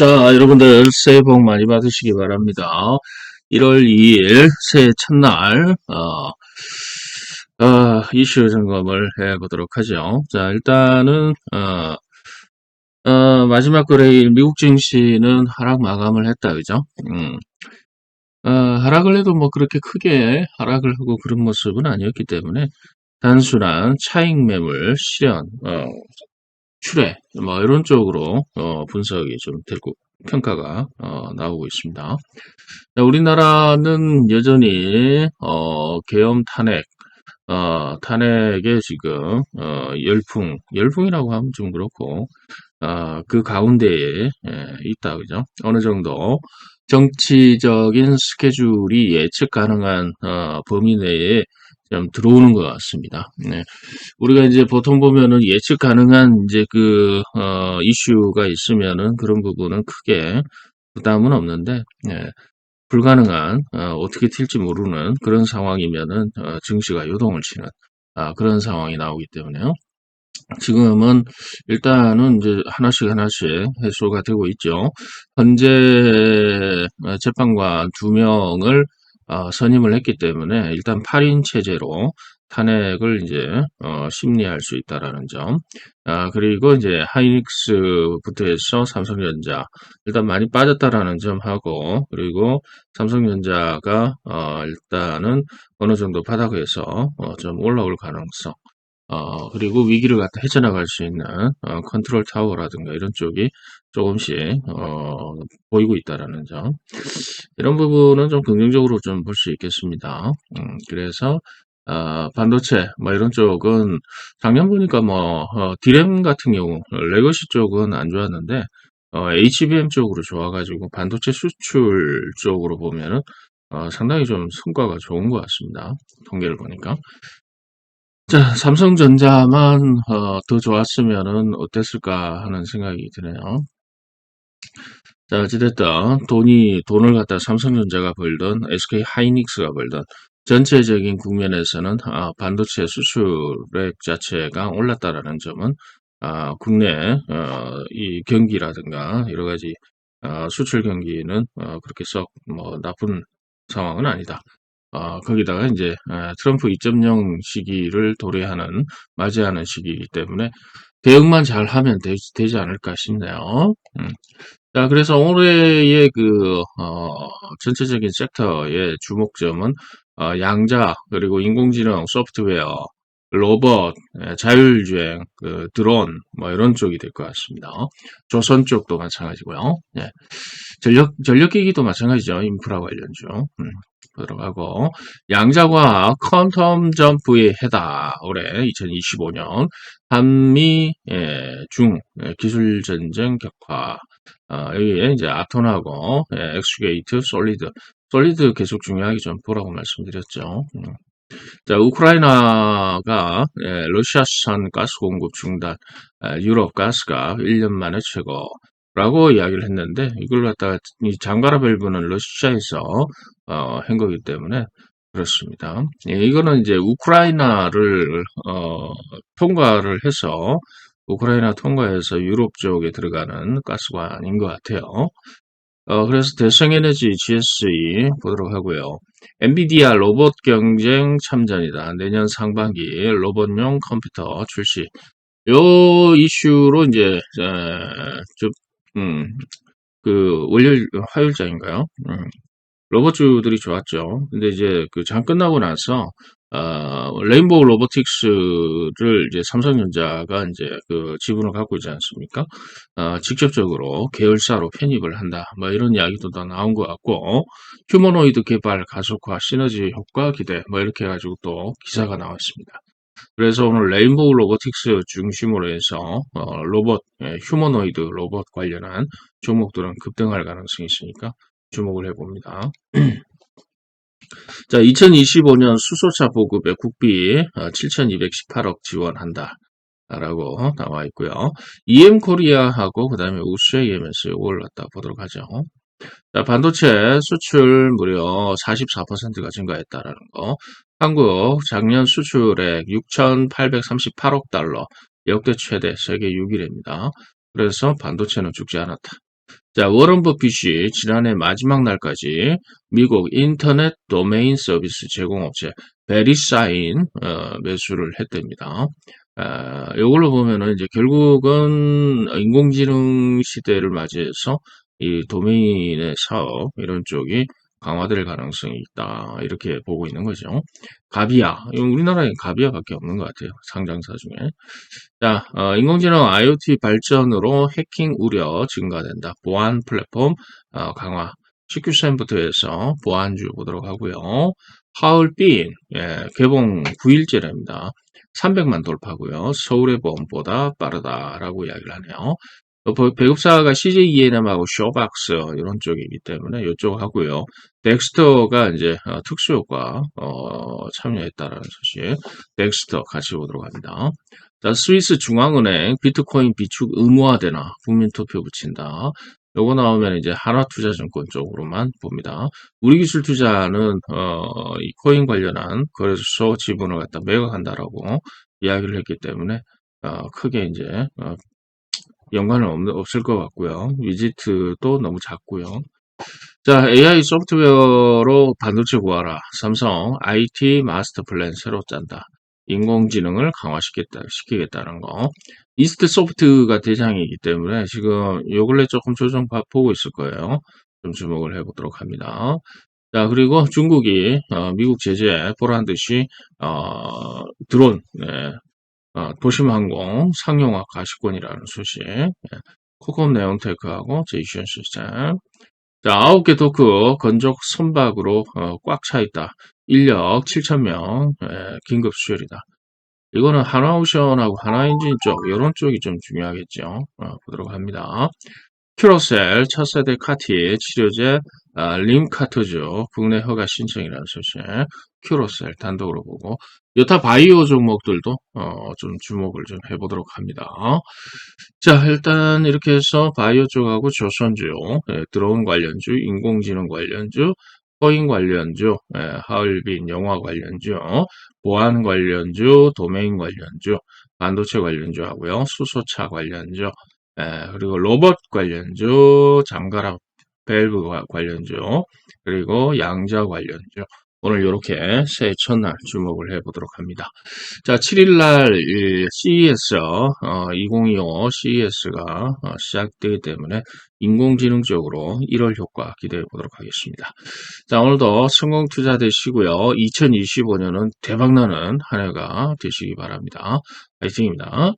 자, 여러분들 새해 복 많이 받으시기 바랍니다. 1월 2일 새해 첫날 어, 어, 이슈 점검을 해보도록 하죠. 자, 일단은 어, 어, 마지막 거래일 미국 증시는 하락 마감을 했다, 그죠? 음. 어, 하락을 해도 뭐 그렇게 크게 하락을 하고 그런 모습은 아니었기 때문에 단순한 차익 매물 실현, 어, 출회, 뭐 이런 쪽으로 어, 분석이 좀 되고 평가가 어, 나오고 있습니다. 자, 우리나라는 여전히 어, 계엄 탄핵, 어, 탄핵에 지금 어, 열풍, 열풍이라고 하면 좀 그렇고 어, 그 가운데에 예, 있다 그죠? 어느 정도 정치적인 스케줄이 예측 가능한 어, 범위 내에 좀 들어오는 것 같습니다. 네. 우리가 이제 보통 보면은 예측 가능한 이제 그, 어, 이슈가 있으면은 그런 부분은 크게 부담은 없는데, 네. 불가능한, 어, 떻게 튈지 모르는 그런 상황이면은, 어, 증시가 요동을 치는, 아, 그런 상황이 나오기 때문에요. 지금은 일단은 이제 하나씩 하나씩 해소가 되고 있죠. 현재 어, 재판관 두 명을 어, 선임을 했기 때문에 일단 8인 체제로 탄핵을 이제 어, 심리할 수 있다라는 점. 아, 그리고 이제 하이닉스부터 해서 삼성전자 일단 많이 빠졌다라는 점하고 그리고 삼성전자가 어, 일단은 어느 정도 바닥에서 어, 좀 올라올 가능성. 어, 그리고 위기를 갖다 헤쳐나갈 수 있는 어, 컨트롤 타워라든가 이런 쪽이 조금씩 어, 보이고 있다라는 점 이런 부분은 좀 긍정적으로 좀 볼 수 있겠습니다. 음, 그래서 어, 반도체 뭐 이런 쪽은 작년 보니까 뭐 어, 디램 같은 경우 레거시 쪽은 안 좋았는데 어, HBM 쪽으로 좋아가지고 반도체 수출 쪽으로 보면은 어, 상당히 좀 성과가 좋은 것 같습니다. 통계를 보니까. 자, 삼성전자만 어, 더 좋았으면은 어땠을까 하는 생각이 드네요. 자, 어찌됐든 돈이 돈을 갖다 삼성전자가 벌든 SK 하이닉스가 벌든 전체적인 국면에서는 아, 반도체 수출액 자체가 올랐다라는 점은 아, 국내 어, 이 경기라든가 여러 가지 어, 수출 경기는 어, 그렇게 썩 뭐 나쁜 상황은 아니다. 어, 거기다가 이제 에, 트럼프 2.0 시기를 도래하는 맞이하는 시기이기 때문에 대응만 잘 하면 되, 지 않을까 싶네요. 음. 자, 그래서 올해의 그 어, 전체적인 섹터의 주목점은 어, 양자 그리고 인공지능 소프트웨어 로봇, 예, 자율주행, 그 드론 뭐 이런 쪽이 될 것 같습니다. 조선 쪽도 마찬가지고요. 예. 전력 전력기기도 마찬가지죠. 인프라 관련주. 음. 들어가고 양자과학 퀀텀 점프의 해다 올해 2025년 한미 예, 중 예, 기술 전쟁 격화 어, 여기에 이제 아톤하고 예, 엑스게이트 솔리드 솔리드 계속 중요하게 좀 보라고 말씀드렸죠. 음. 자, 우크라이나가 예, 러시아산 가스 공급 중단, 예, 유럽 가스가 1년 만에 최고, 라고 이야기를 했는데 이걸 갖다가 이 장가라 밸브는 러시아에서 어, 한 거기 때문에 그렇습니다. 예, 이거는 이제 우크라이나를 어, 통과를 해서 우크라이나 통과해서 유럽 쪽에 들어가는 가스관인 것 같아요. 어, 그래서 대성에너지 GSE 보도록 하고요. 엔비디아 로봇 경쟁 참전이다. 내년 상반기 로봇용 컴퓨터 출시. 요 이슈로 이제 에, 좀 음, 그 월요일 화요일장인가요? 음, 로봇주들이 좋았죠. 근데 이제 그 장 끝나고 나서 어, 레인보우 로보틱스를 이제 삼성전자가 이제 그 지분을 갖고 있지 않습니까? 어, 직접적으로 계열사로 편입을 한다. 뭐 이런 이야기도 다 나온 것 같고 휴머노이드 개발 가속화 시너지 효과 기대 뭐 이렇게 해가지고 또 기사가 나왔습니다. 그래서 오늘 레인보우 로보틱스 중심으로 해서 어, 로봇, 예, 휴머노이드 로봇 관련한 종목들은 급등할 가능성이 있으니까 주목을 해봅니다. 자, 2025년 수소차 보급에 국비 7,218억 어, 지원한다. 라고 나와 있고요. EM 코리아하고 그 다음에 우수의 EMS 갖다 보도록 하죠. 자, 반도체 수출 무려 44%가 증가했다라는 거. 한국 작년 수출액 6,838억 달러, 역대 최대 세계 6위입니다. 그래서 반도체는 죽지 않았다. 자, 워런 버핏이 지난해 마지막 날까지 미국 인터넷 도메인 서비스 제공업체 베리사인 어, 매수를 했답니다. 아, 이걸로 보면은 이제 결국은 인공지능 시대를 맞이해서 이 도메인의 사업 이런 쪽이 강화될 가능성이 있다 이렇게 보고 있는 거죠. 가비아, 우리나라에 가비아밖에 없는 것 같아요. 상장사 중에. 자, 어, 인공지능 IoT 발전으로 해킹 우려 증가된다. 보안 플랫폼 어, 강화. CQ센부터 해서 보안주 보도록 하고요. 하울빈 예, 개봉 9일째랍니다. 300만 돌파고요. 서울의 보험보다 빠르다라고 이야기를 하네요. 배급사가 CJ ENM하고 쇼박스 이런 쪽이기 때문에 이쪽 하고요. 덱스터가 이제 어, 특수효과 어, 참여했다라는 소식. 덱스터 같이 보도록 합니다. 자, 스위스 중앙은행 비트코인 비축 의무화되나 국민 투표 붙인다. 요거 나오면 이제 하나투자증권 쪽으로만 봅니다. 우리기술 투자는 어, 이 코인 관련한 거래소 지분을 갖다 매각한다라고 이야기를 했기 때문에 어, 크게 이제 어, 연관은 없, 없을 것 같고요. 위지트도 너무 작고요. 자, AI 소프트웨어로 반도체 구하라. 삼성 IT 마스터 플랜 새로 짠다. 인공지능을 강화시키겠다, 시키겠다는 거. 이스트 소프트가 대장이기 때문에 지금 요 근래 조금 조정 봐- 보고 있을 거예요. 좀 주목을 해보도록 합니다. 자, 그리고 중국이 어, 미국 제재 보란 듯이 어, 드론, 네, 어, 도심항공 상용화 가시권이라는 소식. 예, 코컴 네온테크하고 제이션 시스템. 자, 아홉 개 도크 건조 선박으로 어, 꽉차 있다. 인력 7,000명 예, 긴급 수혈이다. 이거는 하나오션하고 하나엔진 쪽 이런 쪽이 좀 중요하겠죠. 어, 보도록 합니다. 큐로셀 차세대 카티 치료제 아, 림카트주 국내 허가 신청이라는 소식. 큐로셀 단독으로 보고 여타 바이오 종목들도 어, 좀 주목을 좀 해보도록 합니다. 자, 일단 이렇게 해서 바이오 쪽하고 조선주, 예, 드론 관련주, 인공지능 관련주, 코인 관련주, 예, 하얼빈 영화 관련주, 보안 관련주, 도메인 관련주, 반도체 관련주 하고요. 수소차 관련주, 예, 그리고 로봇 관련주, 장가락 밸브 과- 관련주, 그리고 양자 관련주. 오늘 이렇게 새해 첫날 주목을 해보도록 합니다. 자, 7일날 CES, 어, 2025 CES가 시작되기 때문에 인공지능 쪽으로 1월 효과 기대해 보도록 하겠습니다. 자, 오늘도 성공 투자 되시고요. 2025년은 대박나는 한 해가 되시기 바랍니다. 화이팅입니다.